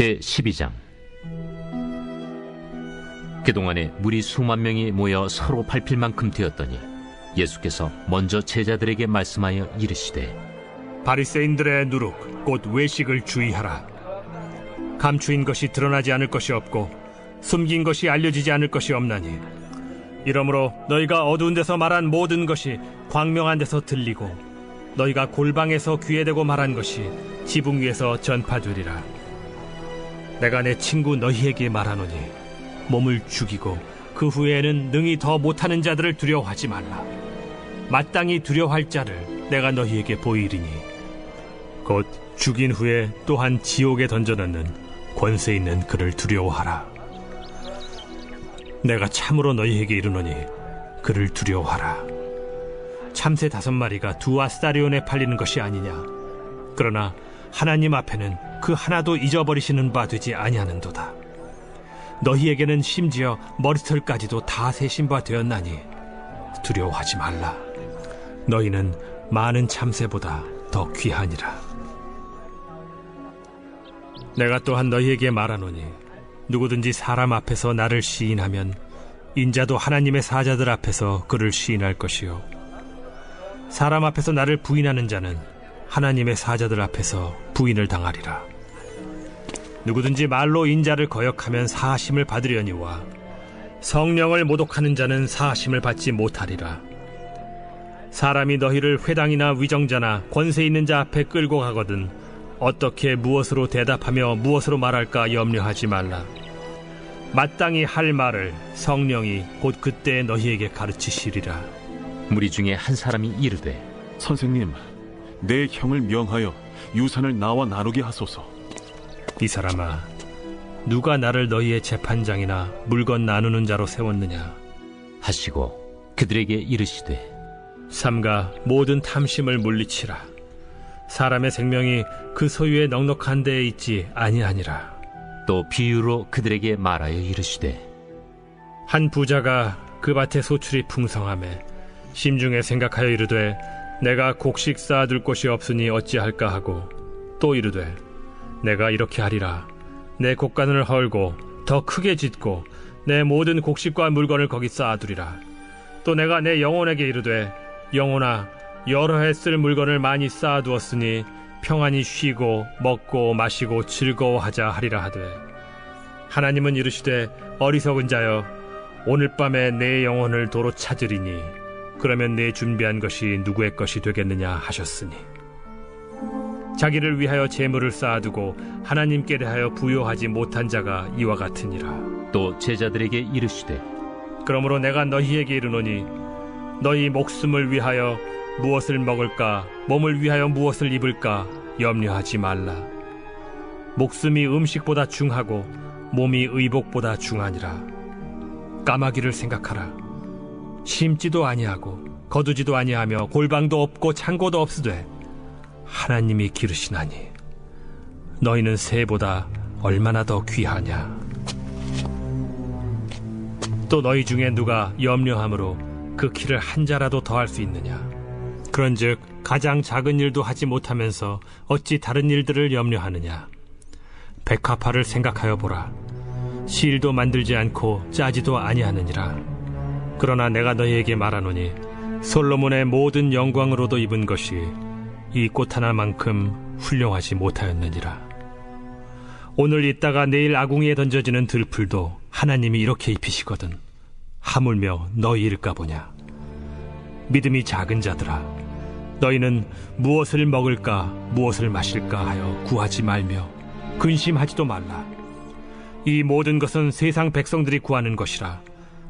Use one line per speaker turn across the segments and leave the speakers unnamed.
제 12장 그동안에 무리 수만 명이 모여 서로 밟힐 만큼 되었더니 예수께서 먼저 제자들에게 말씀하여 이르시되
바리새인들의 누룩 곧 외식을 주의하라. 감추인 것이 드러나지 않을 것이 없고 숨긴 것이 알려지지 않을 것이 없나니 이러므로 너희가 어두운 데서 말한 모든 것이 광명한 데서 들리고 너희가 골방에서 귀에 대고 말한 것이 지붕 위에서 전파되리라. 내가 내 친구 너희에게 말하노니 몸을 죽이고 그 후에는 능히 더 못하는 자들을 두려워하지 말라. 마땅히 두려워할 자를 내가 너희에게 보이리니 곧 죽인 후에 또한 지옥에 던져넣는 권세 있는 그를 두려워하라. 내가 참으로 너희에게 이르노니 그를 두려워하라. 참새 다섯 마리가 두 아스타리온에 팔리는 것이 아니냐. 그러나 하나님 앞에는 그 하나도 잊어버리시는 바 되지 아니하는도다. 너희에게는 심지어 머리털까지도 다 세신 바 되었나니 두려워하지 말라. 너희는 많은 참새보다 더 귀하니라. 내가 또한 너희에게 말하노니 누구든지 사람 앞에서 나를 시인하면 인자도 하나님의 사자들 앞에서 그를 시인할 것이요 사람 앞에서 나를 부인하는 자는 하나님의 사자들 앞에서 부인을 당하리라 누구든지 말로 인자를 거역하면 사하심을 받으려니와 성령을 모독하는 자는 사하심을 받지 못하리라 사람이 너희를 회당이나 위정자나 권세 있는 자 앞에 끌고 가거든 어떻게 무엇으로 대답하며 무엇으로 말할까 염려하지 말라. 마땅히 할 말을 성령이 곧 그때 너희에게 가르치시리라.
무리 중에 한 사람이 이르되
선생님, 내 형을 명하여 유산을 나와 나누게 하소서.
이 사람아, 누가 나를 너희의 재판장이나 물건 나누는 자로 세웠느냐?
하시고 그들에게 이르시되
삼가 모든 탐심을 물리치라. 사람의 생명이 그 소유의 넉넉한 데에 있지 아니하니라.
또 비유로 그들에게 말하여 이르시되
한 부자가 그 밭에 소출이 풍성함에 심중에 생각하여 이르되 내가 곡식 쌓아둘 곳이 없으니 어찌할까 하고 또 이르되 내가 이렇게 하리라. 내 곡간을 헐고 더 크게 짓고 내 모든 곡식과 물건을 거기 쌓아두리라. 또 내가 내 영혼에게 이르되 영혼아 여러 해 쓸 물건을 많이 쌓아두었으니 평안히 쉬고 먹고 마시고 즐거워하자 하리라 하되 하나님은 이르시되 어리석은 자여 오늘 밤에 내 영혼을 도로 찾으리니 그러면 내 준비한 것이 누구의 것이 되겠느냐 하셨으니. 자기를 위하여 재물을 쌓아두고 하나님께 대하여 부요하지 못한 자가 이와 같으니라.
또 제자들에게 이르시되
그러므로 내가 너희에게 이르노니 너희 목숨을 위하여 무엇을 먹을까 몸을 위하여 무엇을 입을까 염려하지 말라. 목숨이 음식보다 중하고 몸이 의복보다 중하니라. 까마귀를 생각하라 심지도 아니하고 거두지도 아니하며 골방도 없고 창고도 없으되 하나님이 기르시나니 너희는 새보다 얼마나 더 귀하냐? 또 너희 중에 누가 염려함으로 그 키를 한 자라도 더할 수 있느냐? 그런즉 가장 작은 일도 하지 못하면서 어찌 다른 일들을 염려하느냐? 백화파를 생각하여 보라. 실도 만들지 않고 짜지도 아니하느니라 그러나 내가 너희에게 말하노니 솔로몬의 모든 영광으로도 입은 것이 이 꽃 하나만큼 훌륭하지 못하였느니라. 오늘 있다가 내일 아궁이에 던져지는 들풀도 하나님이 이렇게 입히시거든 하물며 너희일까 보냐. 믿음이 작은 자들아 너희는 무엇을 먹을까 무엇을 마실까 하여 구하지 말며 근심하지도 말라. 이 모든 것은 세상 백성들이 구하는 것이라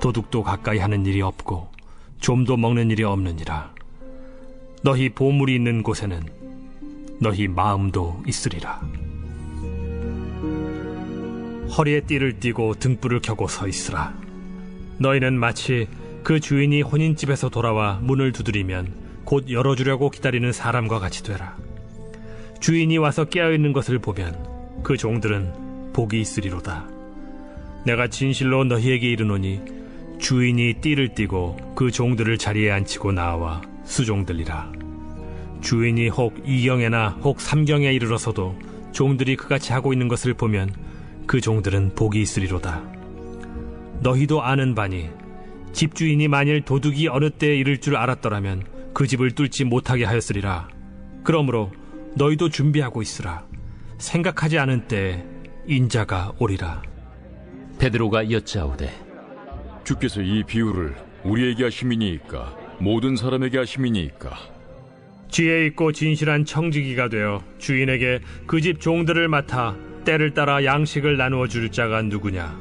도둑도 가까이 하는 일이 없고 좀도 먹는 일이 없느니라. 너희 보물이 있는 곳에는 너희 마음도 있으리라. 허리에 띠를 띠고 등불을 켜고 서 있으라. 너희는 마치 그 주인이 혼인집에서 돌아와 문을 두드리면 곧 열어주려고 기다리는 사람과 같이 되라. 주인이 와서 깨어있는 것을 보면 그 종들은 복이 있으리로다. 내가 진실로 너희에게 이르노니 주인이 띠를 띠고 그 종들을 자리에 앉히고 나와 수종들리라. 주인이 혹 이경에나 혹 삼경에 이르러서도 종들이 그같이 하고 있는 것을 보면 그 종들은 복이 있으리로다. 너희도 아는 바니 집주인이 만일 도둑이 어느 때에 이를 줄 알았더라면 그 집을 뚫지 못하게 하였으리라. 그러므로 너희도 준비하고 있으라. 생각하지 않은 때에 인자가 오리라.
베드로가 여짜오되
주께서 이 비유를 우리에게 하심이니이까 모든 사람에게 하심이니이까
지혜 있고 진실한 청지기가 되어 주인에게 그 집 종들을 맡아 때를 따라 양식을 나누어 줄 자가 누구냐?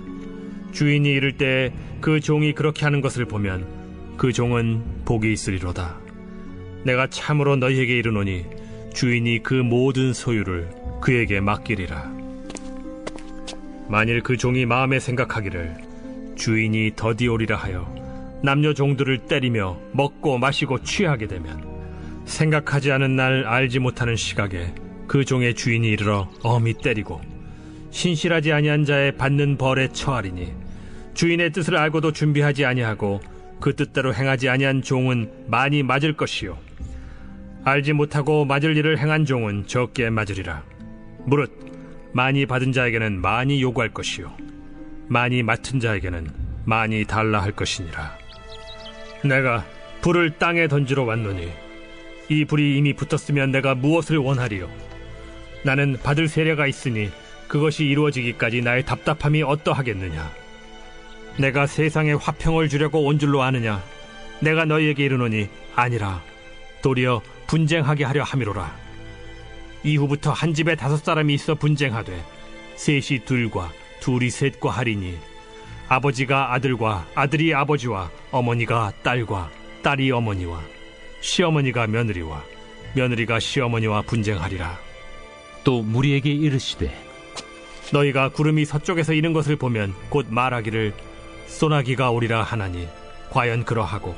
주인이 이를 때 그 종이 그렇게 하는 것을 보면 그 종은 복이 있으리로다. 내가 참으로 너희에게 이르노니 주인이 그 모든 소유를 그에게 맡기리라. 만일 그 종이 마음에 생각하기를 주인이 더디 오리라 하여 남녀 종들을 때리며 먹고 마시고 취하게 되면 생각하지 않은 날 알지 못하는 시각에 그 종의 주인이 이르러 엄히 때리고 신실하지 아니한 자의 받는 벌에 처하리니 주인의 뜻을 알고도 준비하지 아니하고 그 뜻대로 행하지 아니한 종은 많이 맞을 것이요. 알지 못하고 맞을 일을 행한 종은 적게 맞으리라. 무릇 많이 받은 자에게는 많이 요구할 것이요 많이 맡은 자에게는 많이 달라 할 것이니라 내가 불을 땅에 던지러 왔노니 이 불이 이미 붙었으면 내가 무엇을 원하리요? 나는 받을 세례가 있으니 그것이 이루어지기까지 나의 답답함이 어떠하겠느냐? 내가 세상에 화평을 주려고 온 줄로 아느냐? 내가 너희에게 이르노니 아니라 도리어 분쟁하게 하려 함이로라. 이후부터 한 집에 다섯 사람이 있어 분쟁하되 셋이 둘과 둘이 셋과 하리니 아버지가 아들과 아들이 아버지와 어머니가 딸과 딸이 어머니와 시어머니가 며느리와 며느리가 시어머니와 분쟁하리라.
또 무리에게 이르시되
너희가 구름이 서쪽에서 이는 것을 보면 곧 말하기를 소나기가 오리라 하나니 과연 그러하고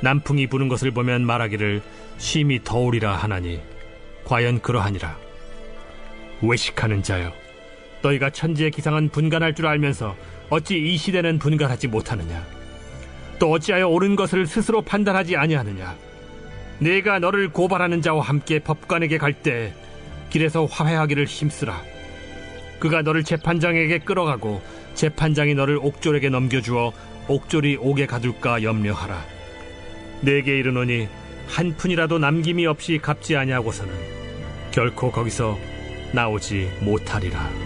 남풍이 부는 것을 보면 말하기를 심히 더우리라 하나니 과연 그러하니라. 외식하는 자여 너희가 천지의 기상은 분간할 줄 알면서 어찌 이 시대는 분간하지 못하느냐? 또 어찌하여 옳은 것을 스스로 판단하지 아니하느냐? 내가 너를 고발하는 자와 함께 법관에게 갈 때 길에서 화해하기를 힘쓰라. 그가 너를 재판장에게 끌어가고 재판장이 너를 옥졸에게 넘겨주어 옥졸이 옥에 가둘까 염려하라. 내게 이르노니 한 푼이라도 남김이 없이 갚지 아니하고서는 결코 거기서 나오지 못하리라.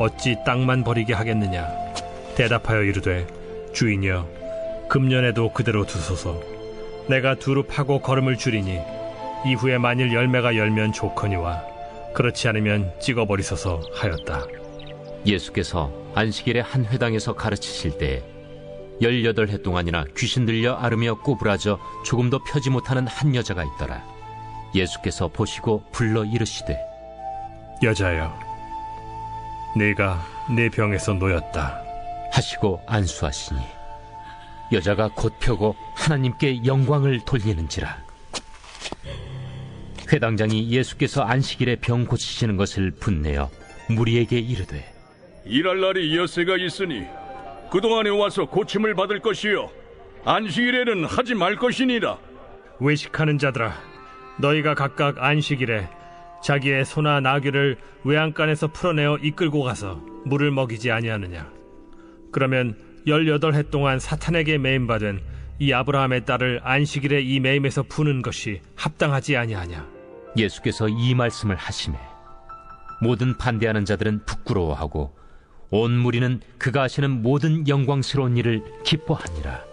어찌 땅만 버리게 하겠느냐 대답하여 이르되 주인이여 금년에도 그대로 두소서 내가 두루 파고 걸음을 줄이니 이후에 만일 열매가 열면 좋거니와 그렇지 않으면 찍어버리소서 하였다.
예수께서 안식일에 한 회당에서 가르치실 때에 열여덟 해 동안이나 귀신 들려 앓으며 꼬부라져 조금도 펴지 못하는 한 여자가 있더라. 예수께서 보시고 불러 이르시되
여자여, 네가 내 병에서 놓였다.
하시고 안수하시니 여자가 곧 펴고 하나님께 영광을 돌리는지라. 회당장이 예수께서 안식일에 병 고치시는 것을 분내어 무리에게 이르되
일할 날이 엿새가 있으니 그동안에 와서 고침을 받을 것이요 안식일에는 하지 말 것이니라
외식하는 자들아 너희가 각각 안식일에 자기의 소나 나귀를 외양간에서 풀어내어 이끌고 가서 물을 먹이지 아니하느냐 그러면 열여덟 해 동안 사탄에게 매임받은 이 아브라함의 딸을 안식일에 이 매임에서 푸는 것이 합당하지 아니하냐
예수께서 이 말씀을 하심에 모든 반대하는 자들은 부끄러워하고 온 무리는 그가 하시는 모든 영광스러운 일을 기뻐하니라.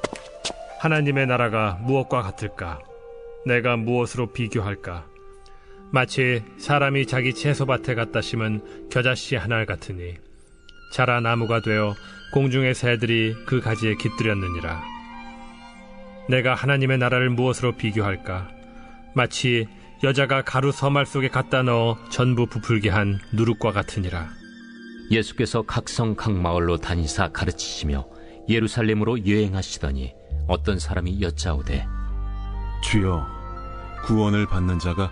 하나님의 나라가 무엇과 같을까? 내가 무엇으로 비교할까? 마치 사람이 자기 채소밭에 갖다 심은 겨자씨 하나 같으니 자라 나무가 되어 공중의 새들이 그 가지에 깃들였느니라. 내가 하나님의 나라를 무엇으로 비교할까? 마치 여자가 가루 서말 속에 갖다 넣어 전부 부풀게 한 누룩과 같으니라.
예수께서 각성 각 마을로 다니사 가르치시며 예루살렘으로 여행하시더니 어떤 사람이 여짜오되
주여 구원을 받는 자가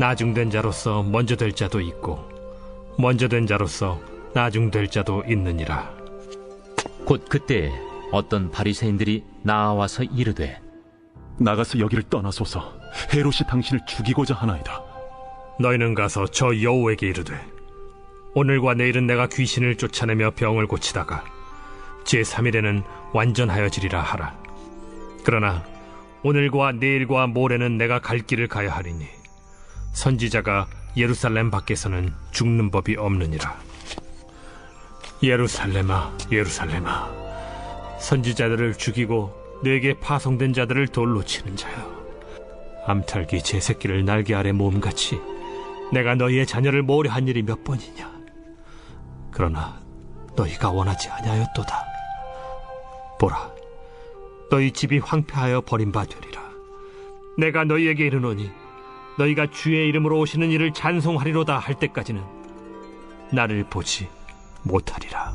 나중된 자로서 먼저 될 자도 있고 먼저 된 자로서 나중될 자도 있느니라.
곧 그때 어떤 바리새인들이 나와서 이르되
나가서 여기를 떠나소서. 헤롯이 당신을 죽이고자 하나이다.
너희는 가서 저 여호에게 이르되 오늘과 내일은 내가 귀신을 쫓아내며 병을 고치다가 제3일에는 완전하여지리라 하라. 그러나 오늘과 내일과 모레는 내가 갈 길을 가야 하리니 선지자가 예루살렘 밖에서는 죽는 법이 없느니라. 예루살렘아 예루살렘아 선지자들을 죽이고 내게 파송된 자들을 돌로 치는 자여 암탉이 제 새끼를 날개 아래 몸같이 내가 너희의 자녀를 모으려 한 일이 몇 번이냐? 그러나 너희가 원하지 아니하였도다. 보라 너희 집이 황폐하여 버림바 되리라. 내가 너희에게 이르노니 너희가 주의 이름으로 오시는 이를 찬송하리로다 할 때까지는 나를 보지 못하리라